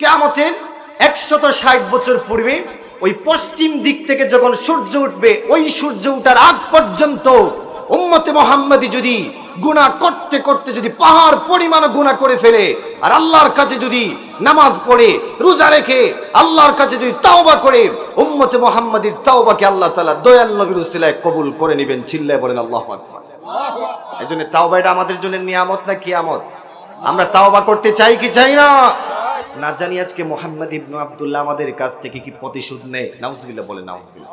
কেয়ামতের একশত ষাট বছর পূর্বে ওই পশ্চিম দিক থেকে যখন সূর্য উঠবে, ওই সূর্য উঠার আগ পর্যন্ত উম্মতে মোহাম্মদী যদি গুনাহ করতে করতে যদি পাহাড় পরিমাণ গুনাহ করে ফেলে, আর আল্লাহর কাছে যদি নামাজ পড়ে, রোজা রেখে আল্লাহর কাছে যদি তাওবা করে, উম্মতে মোহাম্মদীর তাওবাকে আল্লাহ তালা দয়াল নবীর উসিলায় কবুল করে নেবেন, চিল্লায় বলেন আল্লাহু এই জন্য তাওবা এটা আমাদের জন্য নিয়ামত না কিয়ামত? আমরা তাওবা করতে চাই কি চাই না? না জানি আজকে মোহাম্মদ ইবনু আব্দুল্লাহ আমাদের কাছ থেকে কি প্রতিশোধ নেয়। নাউজবিল্লাহ বলে নাউজবিল্লাহ।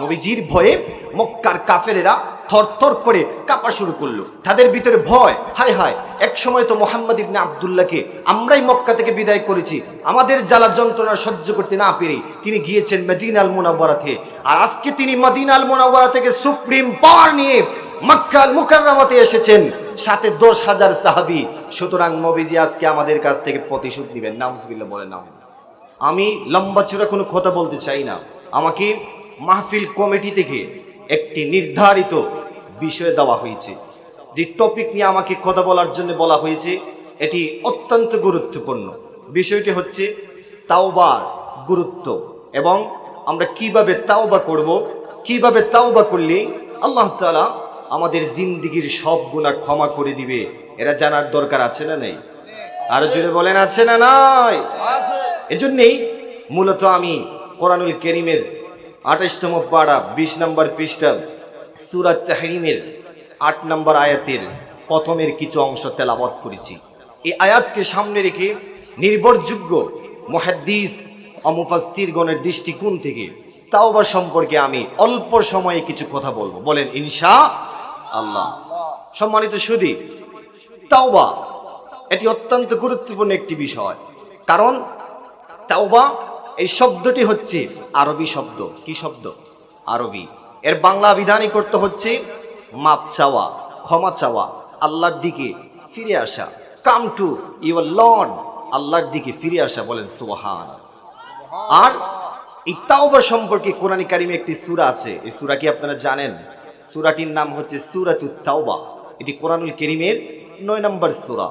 নবীজির ভয়ে মক্কার কাফেরেরা থরথর করে কাঁপা শুরু করল। তাদের ভিতরে ভয় হায় হায় এক সময় তো মোহাম্মদ ইবনে আব্দুল্লাহকে আমরাই মক্কা থেকে বিদায় করেছি, আমাদের জ্বালা যন্ত্রণা সহ্য করতে না পেরে তিনি গিয়েছেন মদিনা আল মোনাব্বরাতে আর আজকে তিনি মদিনা আল মোনাব্বরা থেকে সুপ্রিম পাওয়ার নিয়ে মক্কাল মুকাররামাতে এসেছেন। সাথে দশ হাজার সাহাবি। সুতরাং নবীজি আজকে আমাদের কাছ থেকে প্রতিশোধ দিবেন নাউজবিল্লাহ বলে নাম আমি লম্বা চূড়া কোনো কথা বলতে চাই না। আমাকে মাহফিল কমিটি থেকে একটি নির্ধারিত বিষয় দেওয়া হয়েছে। যে টপিক নিয়ে আমাকে কথা বলার জন্য বলা হয়েছে, এটি অত্যন্ত গুরুত্বপূর্ণ। বিষয়টি হচ্ছে তাওবার গুরুত্ব এবং আমরা কীভাবে তাওবা করব, কীভাবে তাওবা করলে আল্লাহ তাআলা আমাদের জিন্দিগির সব গুণা ক্ষমা করে দিবে। এরা জানার দরকার আছে না নেই? আরও জুড়ে বলেন, আছে না নাই? এজন্যেই মূলত আমি কোরআনুল করিমের আঠাশতম পাড়া, বিশ নম্বর পৃষ্ঠা সুরাত তাহরিমের আট নম্বর আয়াতের প্রথমের কিছু অংশ তেলাবত করেছি। এই আয়াতকে সামনে রেখে নির্ভরযোগ্য মহাদ্দিস অমুফাস্তিরগণের দৃষ্টিকোণ থেকে তাওবা সম্পর্কে আমি অল্প সময়ে কিছু কথা বলব। বলেন, ইনশা আল্লাহ। সম্মানিত সুদী তাওবা এটি অত্যন্ত গুরুত্বপূর্ণ একটি বিষয়। কারণ তাওবা এই শব্দটি হচ্ছে আরবি শব্দ। কি শব্দ? আরবি। এর বাংলা বিধানই করতে হচ্ছে মাপ চাওয়া, ক্ষমা চাওয়া, আল্লাহর দিকে ফিরে আসা। কাম টু ইউর লর্ড, আল্লাহর দিকে ফিরে আসা বলেন সুবহান। আর এই তাওবা সম্পর্কে কোরআন কারিমে একটি সূরা আছে। এই সূরা কি আপনারা জানেন? সূরাটির নাম হচ্ছে সুরাত তাওবা। এটি কোরআনুল কারিমের নয় নম্বর সুরা।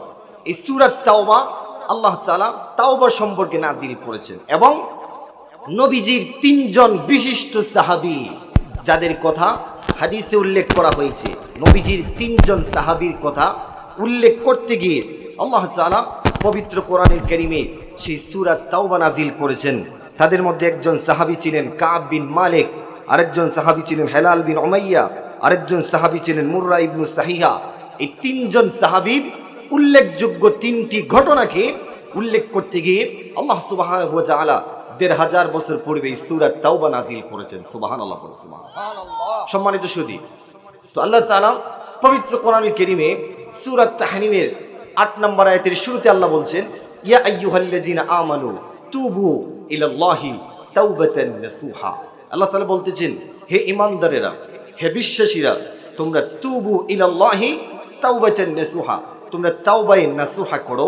এই সুরাত তাওবা আল্লাহ তাআলা তাওবা সম্পর্কে নাজিল করেছেন এবং নবীজির তিনজন বিশিষ্ট সাহাবী, যাদের কথা হাদিসে উল্লেখ করা হয়েছে, নবীজির তিনজন সাহাবীর কথা উল্লেখ করতে গিয়ে আল্লাহ তাআলা পবিত্র কোরআনুল কেরিমে সেই সুরাত তাওবা নাজিল করেছেন। তাদের মধ্যে একজন সাহাবী ছিলেন কাব বিন মালিক, আরেকজন সাহাবী ছিলেন হেলাল বিন ওমাইয়া আরেকজন সাহাবী ছিলেন মুর্রা ইবনু সাহিহা। এই তিনজন সাহাবীর উল্লেখযোগ্য তিনটি ঘটনাকে উল্লেখ করতে গিয়ে আল্লাহ তাআলা দেড় হাজার বছর পূর্বে সূরাত তাওবা নাজিল করেছেন। সুবাহান আল্লাহ সুবহান সম্মানিত সুদী তো আল্লাহ তাআলা পবিত্র কোরআনুল কারীমে সূরাত তাহানিমের আট নম্বর আয়াতের শুরুতে আল্লাহ বলছেন ইয়া আইয়ুহাল্লাযীনা আমানু তুবু ইলাল্লাহি তাওবাতান নাসুহা। আল্লাহ তাআলা বলতেছেন হে ইমানদারেরা হে বিশ্বাসীরা, তোমরা তুবু ইলাল্লাহি তাওবাতান নাসুহা, তোমরা তাওবায়ে নাসুহা করো।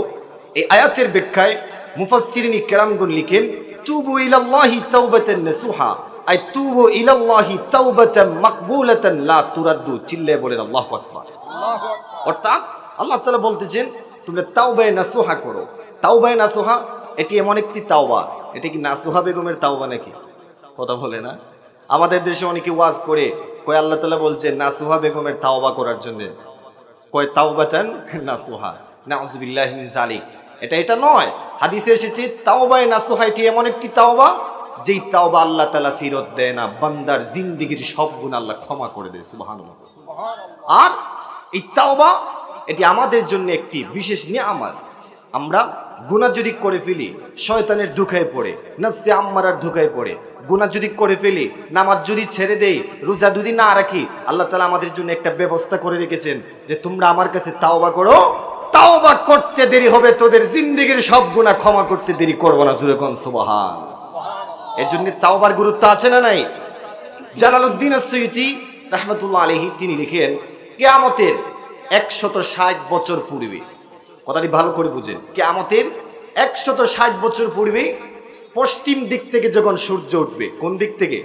এই আয়াতের ব্যাখ্যায় মুফাসসিরিন কেরামগুন লিখেন, তুবু ইলাল্লাহি তাওবাতান নাসুহা, আই তুবু ইলাল্লাহি তাওবাতান মাকবুলাতান লা তুরাদ্দু চিল্লে বলেন আল্লাহু আকবার। অর্থাৎ আল্লাহ তাআলা বলতেছেন, তোমরা তাওবায়ে নাসুহা করো। তাওবায়ে নাসুহা, এটি এমন একটি তাওবা। এটা কি নাসুহা বেগমের তাওবা নাকি? কথা বলে না। আমাদের দেশে অনেকে ওয়াজ করে কয় আল্লাহ তাআলা বলছেন, নাসুহা বেগমের তাওবা করার জন্য। কয় তাওবাতান নাসুহা। নাউজুবিল্লাহি এটা এটা নয়। হাদিসে এসেছে, তাওবায়ে নাসুহা এটি এমন একটি তাওবা, যেই তাওবা আল্লাহ তালা ফিরত দেয় না, বান্দার জিন্দেগীর সব গুণ আল্লাহ ক্ষমা করে দেয়, সুবহানাল্লাহ। আর এই তাওবা, এটি আমাদের জন্য একটি বিশেষ নিয়ামত। আমরা গুনাহ যদি করে ফেলি, শয়তানের ধোকায় পড়ে, নফসে আম্মারার ধোকায় পড়ে। গুনাহ যদি করে ফেলি, নামাজ যদি ছেড়ে দেই, রোজা যদি না রাখি, আল্লাহ তালা আমাদের জন্য একটা ব্যবস্থা করে রেখেছেন যে তোমরা আমার কাছে তাওবা করো। তাওবা করতে দেরি হবে, তোদের জিন্দেগির সব গুনাহ ক্ষমা করতে দেরি করব না সুরে কোন সুবহান। এর জন্য তাওবার গুরুত্ব আছে না নাই? জালালউদ্দিন সৈয়দি রহমতুল্লাহ আলহি তিনি লিখেন, কেয়ামতের একশত ষাট বছর পূর্বে কথাটি ভালো করে বুঝেন। কে কেয়ামতের একশত ষাট বছর পূর্বে পশ্চিম দিক থেকে যখন সূর্য উঠবে কোন দিক থেকে?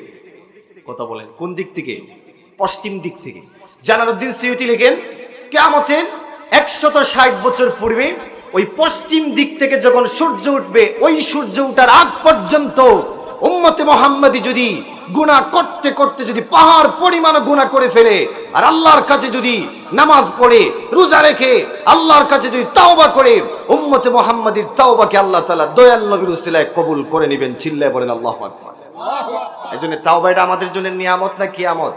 কথা বলেন। কোন দিক থেকে? পশ্চিম দিক থেকে। জালালউদ্দিন সৈয়দি লিখেন কেয়ামতের একশত ষাট বছর পূর্বে ওই পশ্চিম দিক থেকে যখন সূর্য উঠবে ওই সূর্য উঠার আগ পর্যন্ত উম্মতে মোহাম্মদী যদি গুনাহ করতে করতে যদি পাহাড় পরিমাণ গুনাহ করে ফেলে, আর আল্লাহর কাছে যদি নামাজ পড়ে, রোজা রেখে আল্লাহর কাছে যদি তাওবা করে, উম্মতে মোহাম্মদীর তাওবাকে আল্লাহ তাআলা দয়াল নবীর উসিলায় কবুল করে নেবেন, চিল্লায় বলেন আল্লাহু এই জন্য তাওবা এটা আমাদের জন্য নিয়ামত না কিয়ামত?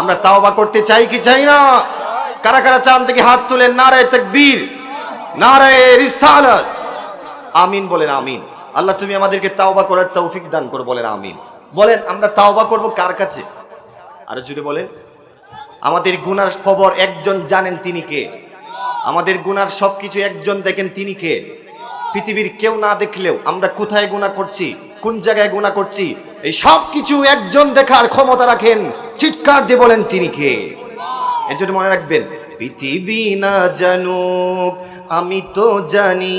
আমরা তাওবা করতে চাই কি চাই না? কারা কারা চান থেকে হাত তুলেন, নারায় তাকবীর, নারায় রিসালাত। আমিন বলেন আমিন। আল্লাহ তুমি আমাদেরকে তাওবা করার তৌফিক দান করো, বলেন আমিন। বলেন, আমরা তাওবা করব কার কাছে? আর যদি বলেন। আমাদের গুনার খবর একজন জানেন তিনি কে? আমাদের গুনার সবকিছু একজন দেখেন তিনি কে? পৃথিবীর কেউ না দেখলেও আমরা কোথায় গুণা করছি? কোন জায়গায় গুণা করছি? এই সব কিছু একজন দেখার ক্ষমতা রাখেন, চিৎকার দিয়ে বলেন তিনি কে? এর জন্য মনে রাখবেন, পৃথিবী না জানুক, আমি তো জানি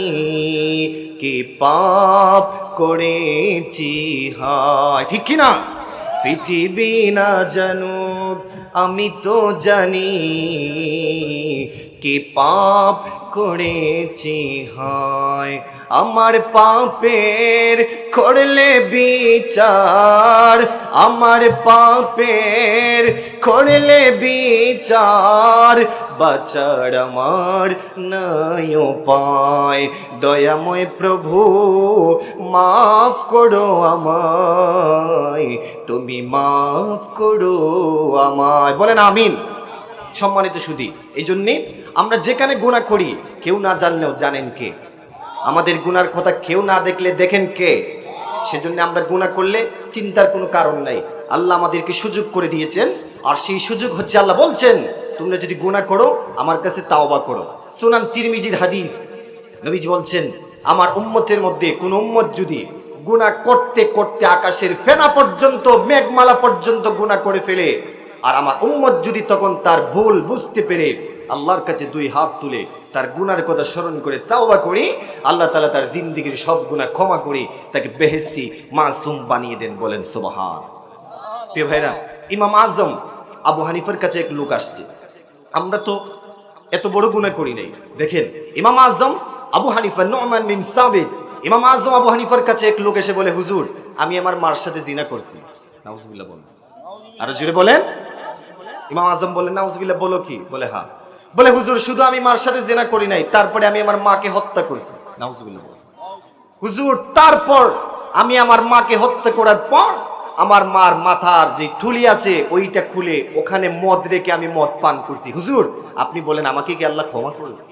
কে পাপ করেছি? হায়, ঠিক কি না? পৃথিবী না জানুক, আমি তো জানি কে পাপ করেছি হয়। আমার পাপের করলে বিচার। আমার পাপের করলে বিচার। বাচার আমার নাই পায় দয়াময় প্রভু, মাফ করো আমায়। তুমি মাফ করো আমায়। বলেন আমিন। সম্মানিত সুধী, এই জন্যে আমরা যেখানে গুণা করি, কেউ না জানলেও জানেন কে। আমাদের গুনার কথা কেউ না দেখলে দেখেন কে। সেজন্য আমরা গুণা করলে চিন্তার কোনো কারণ নাই। আল্লাহ আমাদেরকে সুযোগ করে দিয়েছেন, আর সেই সুযোগ হচ্ছে আল্লাহ বলছেন, তোমরা যদি গুণা করো, আমার কাছে তাওবা করো। সুনান তিরমিজির হাদিস, নবীজি বলছেন, আমার উম্মতের মধ্যে কোন উম্মত যদি গুণা করতে করতে আকাশের ফেনা পর্যন্ত, মেঘমালা পর্যন্ত গুণা করে ফেলে, আর আমার উম্মত যদি তখন তার ভুল বুঝতে পেরে আল্লাহর কাছে দুই হাত তুলে তার গুনার কথা স্মরণ করে চাওবা করি, আল্লাহ তালা তার জিন্দিগির সব গুণা ক্ষমা করি, তাকে বেহেস্তি মাসুম বানিয়ে দেন বলেন সুবাহান। প্রিয় ভাইরা, ইমাম আজম আবু হানিফার কাছে এক লোক আসছে। আমরা তো এত বড় গুণা করি নাই। দেখেন, ইমাম আজম আবু হানিফা নোমান বিন সাবিদ ইমাম আজম আবু হানিফার কাছে এক লোক এসে বলে, হুজুর, আমি আমার মার সাথে জিনা করছি। নাউজুবিল্লাহ বলেন। আরও জুড়ে বলেন। ইমাম আজম বলেন, নাউজুবিল্লাহ, বলো কি? বলে হ্যাঁ। বলে, হুজুর, শুধু আমি মার সাথে জেনা করি নাই, তারপরে আমি আমার মাকে হত্যা করছি। হুজুর, তারপর আমি আমার মাকে হত্যা করার পর আমার মার মাথার যে ঠুলি আছে, ওইটা খুলে ওখানে মদ রেখে আমি মদ পান করছি। হুজুর, আপনি বলেন, আমাকে কি আল্লাহ ক্ষমা করলেন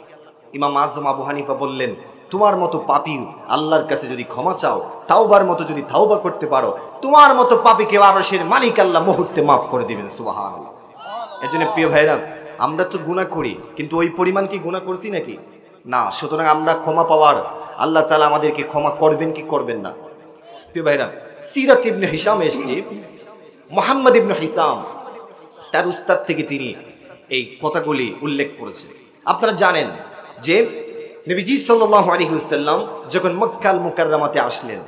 ইমাম আজম আবু হানিফা বললেন, তোমার মতো পাপি আল্লাহর কাছে যদি ক্ষমা চাও, তাওবার মতো যদি তাওবা করতে পারো, তোমার মতো পাপিকে আরশের মালিক আল্লাহ মুহূর্তে মাফ করে দিবেন সুবাহান এই জন্য প্রিয় ভাইরা আমরা তো গুণা করি, কিন্তু ওই পরিমাণ কি গুণা করছি নাকি? না, সুতরাং আমরা ক্ষমা পাওয়ার, আল্লাহ তালা আমাদেরকে ক্ষমা করবেন কি করবেন না। ভাইরা, সিরাত ইবনে হিসাম এসছে, মোহাম্মদ ইবনে হিসাম, তার উস্তাদ থেকে তিনি এই কথাগুলি উল্লেখ করেছেন। আপনারা জানেন যে নবীজি সাল্লাল্লাহু আলাইহি ওয়াসাল্লাম যখন মক্কাল মুকাররমাতে আসলেন,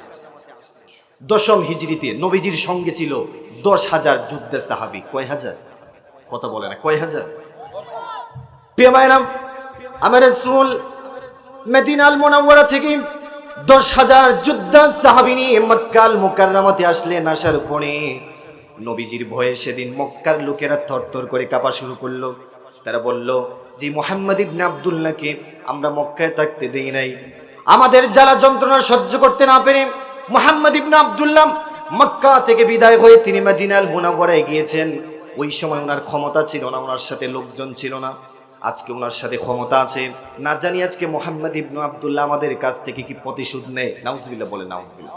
দশম হিজরিতে নবীজির সঙ্গে ছিল দশ হাজার যুদ্ধের সাহাবি। কয় হাজার? কথা বলে না, কয় হাজার? প্রিয় ভাইরাম মেদিনাল মোনাওয়ারা থেকে দশ হাজার যোদ্ধা সাহাবি নিয়ে মক্কাল মুকাররমাতে আসলেন, আসার উপরে নবীজির ভয়ে সেদিন মক্কার লোকেরা থরথর করে কাঁপা শুরু করল। তারা যে মোহাম্মদ আবদুল্লাহকে আমরা মক্কায় থাকতে দেই নাই। আমাদের জ্বালা যন্ত্রণা সহ্য করতে না পেরে মোহাম্মদ ইবনে আবদুল্লাহ মক্কা থেকে বিদায় হয়ে তিনি মদিনাল মুনাওয়ারায় গিয়েছেন। ওই সময় ওনার ক্ষমতা ছিল না, ওনার সাথে লোকজন ছিল না। আজকে ওনার সাথে ক্ষমতা আছে। না জানি আজকে মোহাম্মদ ইবনু আবদুল্লাহ আমাদের কাছ থেকে কি প্রতিশোধ নেয়। নাউজবিল্লাহ বলে নাউজবিল্লাহ।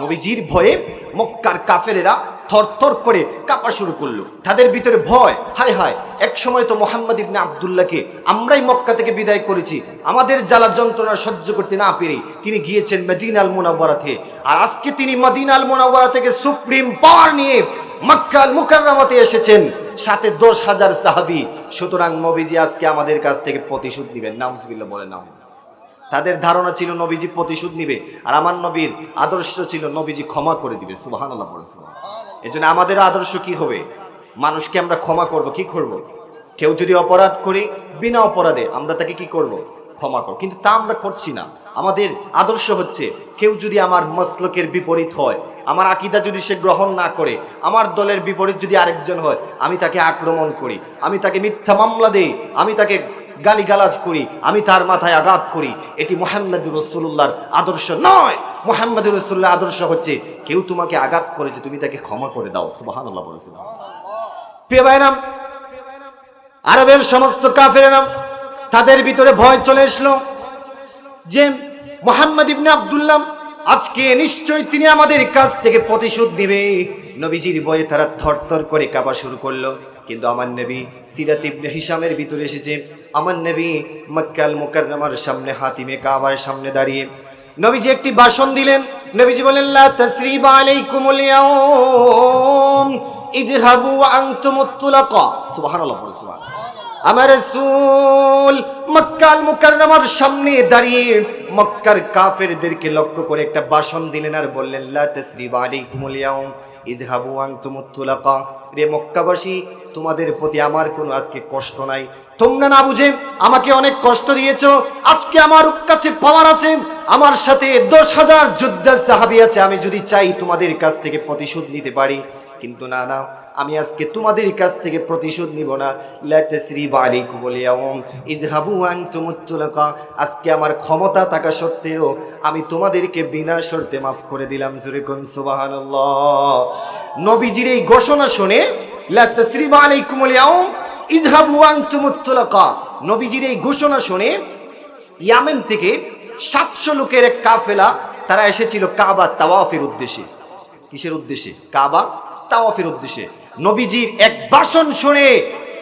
নবীজির ভয়ে মক্কার কাফেরেরা থরথর করে কাঁপা শুরু করল। তাদের ভিতরে ভয় হায় হায় এক সময় তো মোহাম্মদ ইবনে আবদুল্লাহকে আমরাই মক্কা থেকে বিদায় করেছি। আমাদের জ্বালা যন্ত্রণা সহ্য করতে না পেরে তিনি গিয়েছেন মদিনাল মোনাওয়ারাতে। আর আজকে তিনি মদিনাল মোনাওয়ারা থেকে সুপ্রিম পাওয়ার নিয়ে মক্কাল মুকাররমাতে এসেছেন। সাথে দশ হাজার সাহাবি। সুতরাং নবীজি আজকে আমাদের কাছ থেকে প্রতিশোধ দিবেন নাউজবিল্লাহ বলে নাম তাদের ধারণা ছিল নবীজি প্রতিশোধ নিবে, আর আমার নবীর আদর্শ ছিল নবীজি ক্ষমা করে দিবে। সুবাহান আল্লাহ বলেছিল এই জন্য আমাদের আদর্শ কি হবে? মানুষকে আমরা ক্ষমা করব, কি করব? কেউ যদি অপরাধ করি, বিনা অপরাধে আমরা তাকে কি করব? ক্ষমা কর কিন্তু তা আমরা করছি না। আমাদের আদর্শ হচ্ছে, কেউ যদি আমার মসলকের বিপরীত হয় আমার আকিদা যদি সে গ্রহণ না করে, আমার দলের বিপরীত যদি আরেকজন হয়, আমি তাকে আক্রমণ করি, আমি তাকে মিথ্যা মামলা দিই, আমি তাকে গালিগালাজ করি, আমি তার মাথায় আঘাত করি, এটি মোহাম্মদ রসুল্লাহর আদর্শ নয়। মোহাম্মদ রসুল্লাহ আদর্শ হচ্ছে, কেউ তোমাকে আঘাত করেছে, তুমি তাকে ক্ষমা করে দাও। প্রিয় ভাইরাম আরবের সমস্ত কাফেরাম তাদের ভিতরে ভয় চলে আসলো যে মোহাম্মদ ইবনে আব্দুল্লাহ আজকে নিশ্চয়ই তিনি আমাদের কাছ থেকে প্রতিশোধ নেবে। নবীজির বয়ে তারা থরথর করে কাবা শুরু করল। কিন্তু আমার নবী সিরাত ইবনে হিসামের ভিতরে এসেছে। আমার নবী মক্কাল মুকাররমার সামনে, হাতিমে কাবার সামনে দাঁড়িয়ে নবীজি একটি ভাষণ দিলেন। নবীজি বলেন ওয়া আনতুমুত সুবহানাল্লাহ। আমার রাসূল মক্কাল মুকাররমার সামনে দাঁড়িয়ে মক্কার কাফেরদেরকে লক্ষ্য করে একটা ভাষণ দিলেন আর বললেন, লা তাসরিবা আলাইকুমুল তুলাকা। রে তোমাদের প্রতি আমার কোনো আজকে কষ্ট নাই। তোমরা না বুঝে আমাকে অনেক কষ্ট দিয়েছ, আজকে আমার কাছে পাওয়ার আছে, আমার সাথে দশ হাজার যোদ্ধা সাহাবি আছে, আমি যদি চাই তোমাদের কাছ থেকে প্রতিশোধ নিতে পারি। কিন্তু না না, আমি আজকে তোমাদের কাছ থেকে প্রতিশোধ নিব না। লা তাসরিবা আলাইকুম ইয়াউম, ইযহাবু আনতুমুত তুলাকা আজকে আমার ক্ষমতা থাকা সত্ত্বেও আমি তোমাদেরকে বিনা শর্তে মাফ করে দিলাম, জুরে কোন সুবহানাল্লাহ। নবীজির এই ঘোষণা শুনে, লা তাসরিবা আলাইকুম ইয়াউম, ইযহাবু আনতুমুত তুলাকা নবীজির এই ঘোষণা শুনে, ইয়ামেন থেকে সাতশো লোকের এক কাফেলা, তারা এসেছিল কাবা তাওয়াফের উদ্দেশ্যে। কিসের উদ্দেশ্যে? কাবা তাওয়াফের উদ্দেশ্যে নবীজির এক ভাষণ শুনে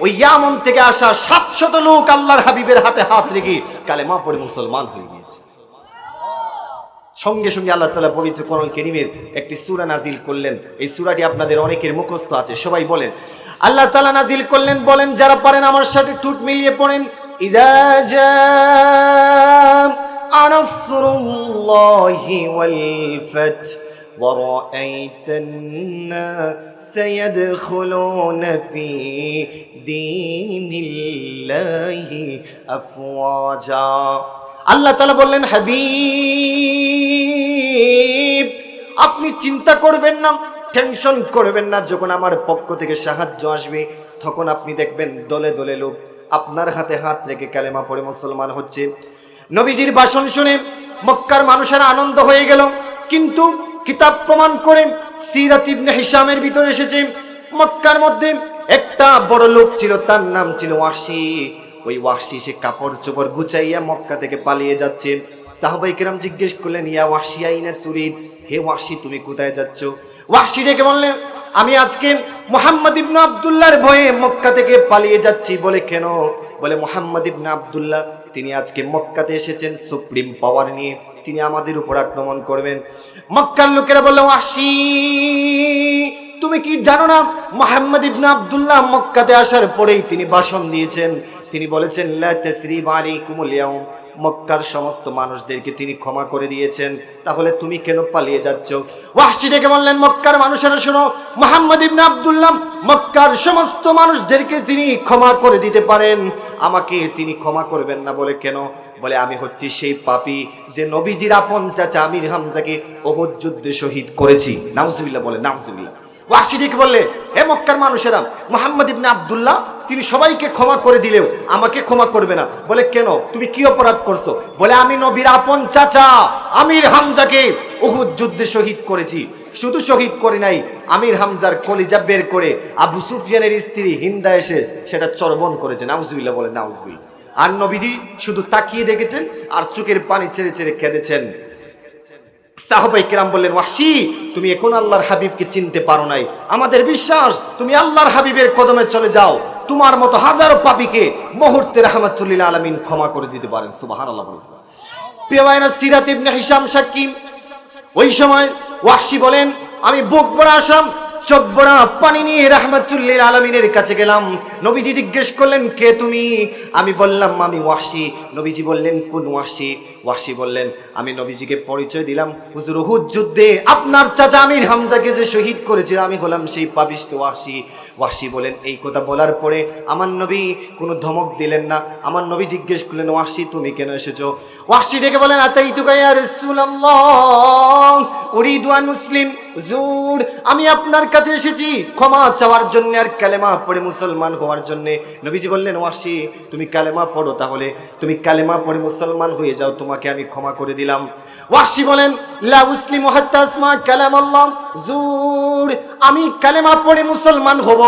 ওই ইয়ামন থেকে আসা সাতশত লোক আল্লাহর হাবিবের হাতে হাত রেখে কালেমা পড়ে মুসলমান হয়ে গিয়েছে। সঙ্গে সঙ্গে আল্লাহ তালা পবিত্র করল কেরিমের একটি সুরা নাজিল করলেন। এই সুরাটি আপনাদের অনেকের মুখস্থ আছে, সবাই বলেন। আল্লাহ তালা নাজিল করলেন, বলেন, যারা পারেন আমার সাথে টুট মিলিয়ে পড়েন। ইদা জাআ নাসরুল্লাহি ওয়াল ফাত ورأيت الناس يدخلون في دين الله أفواجا আল্লাহ তালা বললেন হাবিব আপনি চিন্তা করবেন না টেনশন করবেন না যখন আমার পক্ষ থেকে সাহায্য আসবে তখন আপনি দেখবেন দলে দলে লোক আপনার হাতে হাত রেখে কালেমা পড়ে মুসলমান হচ্ছে নবীজির ভাষণ শুনে মক্কার মানুষের আনন্দ হয়ে গেল কিন্তু কিতাব প্রমাণ করে সিরাত ইবনে হিসামের ভিতরে এসেছে। মক্কার মধ্যে একটা বড় লোক ছিল, তার নাম ছিল ওয়াসি। ওই ওয়াসি সে কাপড় চোপড় গুছাইয়া মক্কা থেকে পালিয়ে যাচ্ছে। সাহবাই কেরাম জিজ্ঞেস করলেন, ইয়া ওয়াসি আইনা তুরিদ? হে ওয়াসি, তুমি কোথায় যাচ্ছ? ওয়াসি ডেকে বললেন আমি আজকে মোহাম্মদ ইবনে আব্দুল্লাহর ভয়ে মক্কা থেকে পালিয়ে যাচ্ছি। বলে, কেন? বলে, মোহাম্মদ ইবনে আব্দুল্লাহ, তিনি আজকে মক্কাতে এসেছেন সুপ্রিম পাওয়ার নিয়ে। তিনি আমাদের উপর আক্রমণ করবেন। মক্কার লোকেরা বলল আসি তুমি কি জানো না, মোহাম্মদ ইবনে আব্দুল্লাহ মক্কাতে আসার পরেই তিনি ভাষণ দিয়েছেন। তিনি বলেছেন মক্কার সমস্ত মানুষদেরকে তিনি ক্ষমা করে দিয়েছেন। তাহলে তুমি কেন পালিয়ে যাচ্ছ? ওয়াহশি ডেকে বললেন, মক্কার মানুষেরা শোনো, মোহাম্মদ ইবনে আবদুল্লাহ মক্কার সমস্ত মানুষদেরকে তিনি ক্ষমা করে দিতে পারেন। আমাকে তিনি ক্ষমা করবেন না বলে কেন বলে, আমি হচ্ছি সেই পাপি যে নবীজির আপন চাচা আমির হামজাকে ওহদ যুদ্ধে শহীদ করেছি। নাউজুবিল্লাহ বলে, নাউজুবিল্লাহ। ওয়াসিদিক বললে হে মক্কার মানুষেরা, মোহাম্মদ ইবনে আব্দুল্লাহ, তিনি সবাইকে ক্ষমা করে দিলেও আমাকে ক্ষমা করবে না। বলে, কেন? তুমি কি অপরাধ করছ? বলে, আমি নবীর আপন চাচা আমির হামজাকে উহুদ যুদ্ধে শহীদ করেছি। শুধু শহীদ করে নাই, আমির হামজার কলিজা বের করে আবু সুফিয়ানের স্ত্রী হিন্দা এসে সেটা চর্বণ করেছে। নাউজুবিল্লাহ বলে, নাউজুবিল্লাহ। আর নবীজি শুধু তাকিয়ে দেখেছেন আর চোখের পানি ছেড়ে ছেড়ে কেঁদেছেন সাহবাই কেরাম বললেন ওয়াসি তুমি এখন আল্লাহর হাবিবকে চিনতে পারো নাই। আমাদের বিশ্বাস, তুমি আল্লাহর হাবিবের কদমে চলে যাও। তোমার মতো হাজারো পাপীকে মুহূর্তে রহমাতুল্লিল আলমিন ক্ষমা করে দিতে পারেন। সুবাহান আল্লাহ প্রিয় সিরাত ইবনে হিসাম সাকিম ওই সময় ওয়াসি বলেন, আমি বুক বড় আসাম, চোখ বড় পানি নিয়ে রহমাতুল্লিল আলমিনের কাছে গেলাম। নবীজি জিজ্ঞেস করলেন, কে তুমি? আমি বললাম, আমি ওয়াসি নবীজি বললেন, কোন ওয়াসি ওয়াসি বললেন, আমি নবীজিকে পরিচয় দিলাম। হুজুর উহুদ যুদ্ধে আপনার চাচা আমির হামজাকে যে শহীদ করেছিল, আমি হলাম সেই পাপিষ্ট ওয়াসি ওয়াসি বলেন এই কথা বলার পরে আমার নবী কোনো ধমক দিলেন না। আমার নবী জিজ্ঞেস করলেন ওয়াসি তুমি কেন এসেছ? ওয়াসি ডেকে বলেন আতাই তুকাইয়া রাসূলুল্লাহ, উরিদু আন মুসলিম জুর আমি আপনার কাছে এসেছি। ক্ষমা চাওয়ার জন্য আর কালেমা পড়ে মুসলমান হওয়ার জন্য নবীজি বললেন ওয়াসি তুমি কালেমা পড়ো তাহলে। তুমি কালেমা পড়ে মুসলমান হয়ে যাও, তোমাকে আমি ক্ষমা করে দিলাম। ওয়াসি বলেন, লা জুর। আমি কালেমা পড়ে মুসলমান হব,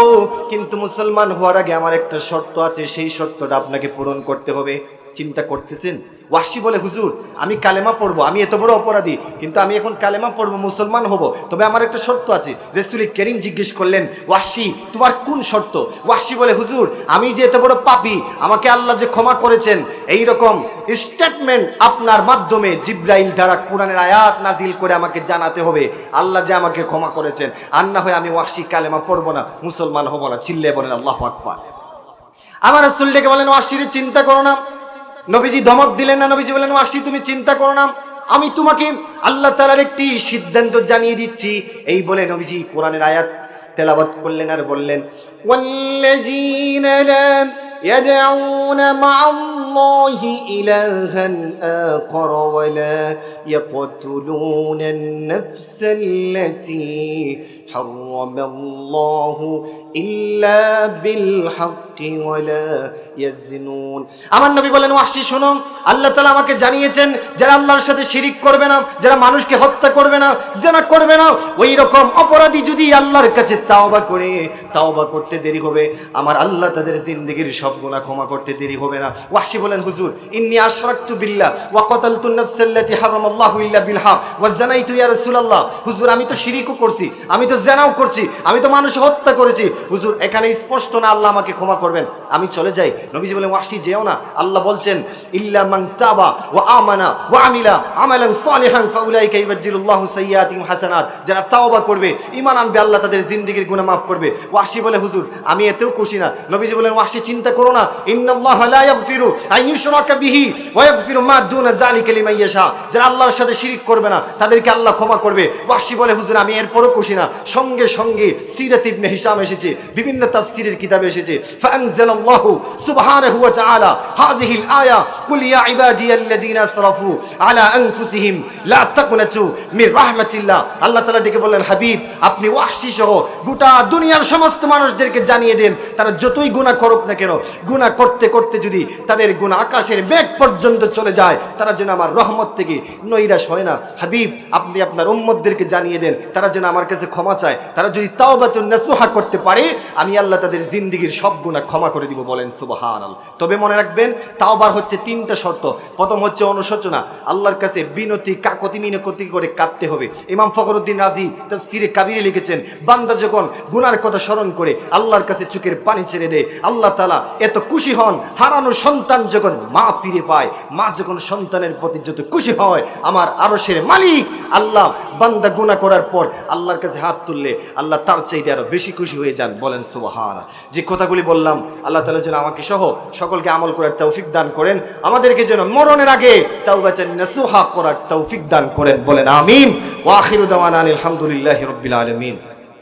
কিন্তু মুসলমান হওয়ার আগে আমার একটা শর্ত আছে, সেই শর্তটা আপনাকে পূরণ করতে হবে। চিন্তা করতেছেন? ওয়াসি বলে, হুজুর, আমি কালেমা পড়ব, আমি এত বড় অপরাধী, কিন্তু আমি এখন কালেমা পড়ব, মুসলমান হব। তবে আমার একটা শর্ত আছে। রেসুলি কেরিম জিজ্ঞেস করলেন, ওয়াসি, তোমার কোন শর্ত? ওয়াসি বলে, হুজুর, আমি যে এত বড় পাপি, আমাকে আল্লাহ যে ক্ষমা করেছেন এই রকম স্টেটমেন্ট আপনার মাধ্যমে জিব্রাইল দ্বারা কোরআনের আয়াত নাজিল করে আমাকে জানাতে হবে। আল্লাহ যে আমাকে ক্ষমা করেছেন, আর না হয় আমি ওয়াসি কালেমা পড়ব না, মুসলমান হব না। চিল্লে বলেন, আল্লাহ আকবার। আমার রাসূল ডেকে বলেন, ওয়াসির, চিন্তা করো না। নবীজি ধমক দিলেন না, নবীজি বলেন আসি তুমি চিন্তা করো না। আমি তোমাকে আল্লাহ তালার একটি সিদ্ধান্ত জানিয়ে দিচ্ছি। এই বলে নবীজি কোরআনের আয়াত তেলাবত করলেন আর বললেন والذين لا يدعون مع الله إلها آخر ولا يقتلون النفس التي حرم الله إلا بالحق ولا يزنون আমার নবী বলেন ওয়াসি শোনো আল্লাহ তাআলা আমাকে জানিয়েছেন যারা আল্লাহর সাথে শিরিক করবে না যারা মানুষকে হত্যা করবে না জেনা করবে না ওই রকম অপরাধী যদি আল্লাহর কাছে তাওবা করে তাওবা করতে দেরি হবে। আমার আল্লাহ তাদের জিন্দেগির সব গুনাহ ক্ষমা করতে দেরি হবে না। ওয়াসি বলেন, হুজুর, ইন্নী আশরাকতু বিল্লাহ, ওয়া কাতালতু নাফসাল্লাতী হারামাল্লাহু ইল্লা বিল হক ওয়া জানাইতু ইয়া রাসূলুল্লাহ। হুজুর, আমি তো শিরিকও করছি, আমি তো জেনাও করছি, আমি তো মানুষ হত্যা করেছি। হুজুর, এখানে স্পষ্ট না, আল্লাহ আমাকে ক্ষমা করবেন। আমি চলে যাই। নবীজি বলেন, ওয়াসি যেও না। আল্লাহ বলছেন, ইল্লা মান তাবা ওয়া আমানা ওয়া আমিলা আমালান সালিহান, ফাউলাইকা ইউবাদদিলুল্লাহু সাইয়্যাতিহিম হাসানাত। যারা তাওবা করবে, ঈমান আনবে, আল্লাহ তাদের জিন্দেগির গুনাহ maaf করবে। ওয়াসি বলে, হুজুর আমি এতেও খুশি না। নবীজি বলেন ওয়াসি চিন্তা করো না। ইন্নাল্লাহ লা ইয়াগফিরু আন ইউশরাকা বিহি ওয়া ইয়াগফিরু মা দুনা যালিকা লিমান ইয়াশা। যারা আল্লাহর সাথে শিরিক করবে না, তাদেরকে আল্লাহ ক্ষমা করবে। ওয়াসি বলে, হুজুর, আমি এরপরও খুশি না। সঙ্গে সঙ্গে সিরাত ইবনে হিশাম এসেছে, বিভিন্ন তাফসীরের কিতাবে এসেছে। ফাআনজালাল্লাহু সুবহানাহু ওয়া তাআলা হাযিহিল আয়া, কুল ইয়া ইবাদিয়াল্লাযীনা আসরাফু আলা আনফুসিহিম লা তাকনাতু মির রাহমাতিল্লাহ। আল্লাহ তাআলা ডেকে বললেন, হাবিব, আপনি ওয়াসি সহ গোটা দুনিয়ার সমস্ত মানুষদেরকে জানিয়ে দেন, তারা যতই গুনাহ করুক না কেন, গুনাহ করতে করতে যদি তাদের গুনাহ আকাশের মেঘ পর্যন্ত চলে যায়, তারা যেন আমার রহমত থেকে নৈরাশ হয় না। হাবিব, আপনি আপনার উম্মতদেরকে জানিয়ে দেন, তারা যেন আমার কাছে ক্ষমা চায়। তারা যদি তাওবাতুন নাসুহা করতে পারে, আমি আল্লাহ তাদের জিন্দেগির সব গুনাহ ক্ষমা করে দিব বলেন সুবহানাল্লাহ। তবে মনে রাখবেন, তাওবার হচ্ছে তিনটা শর্ত। প্রথম হচ্ছে অনুশোচনা। আল্লাহর কাছে বিনতি কাকতি মিনতি করে কাঁদতে হবে। ইমাম ফখরুদ্দিন রাজি তাফসিরে কাবিরে লিখেছেন, বান্দা যখন গুনার কথা স্মরণ করে আল্লাহর কাছে চোখের পানি ছেড়ে দেয়। আল্লাহ তালা এত খুশি হন, হারানো সন্তান যখন মা ফিরে পায়, মা যখন সন্তানের প্রতি যত খুশি হয়, আমার আরশের মালিক আল্লাহ বান্দা গুনাহ করার পর আল্লাহর কাছে হাত তুললে আল্লাহ তার চাইতে আরও বেশি খুশি হয়ে যান। বলেন সুবাহান যে কথাগুলি বললাম, আল্লাহ তালা যেন আমাকে সহ সকলকে আমল করার তৌফিক দান করেন, আমাদেরকে যেন মরণের আগে তাওবাতান নাসুহা করার তৌফিক দান করেন। বলেন, আমিন। ওয়া আখিরু দাওয়ানা আলহামদুলিল্লাহি রাব্বিল আলামিন।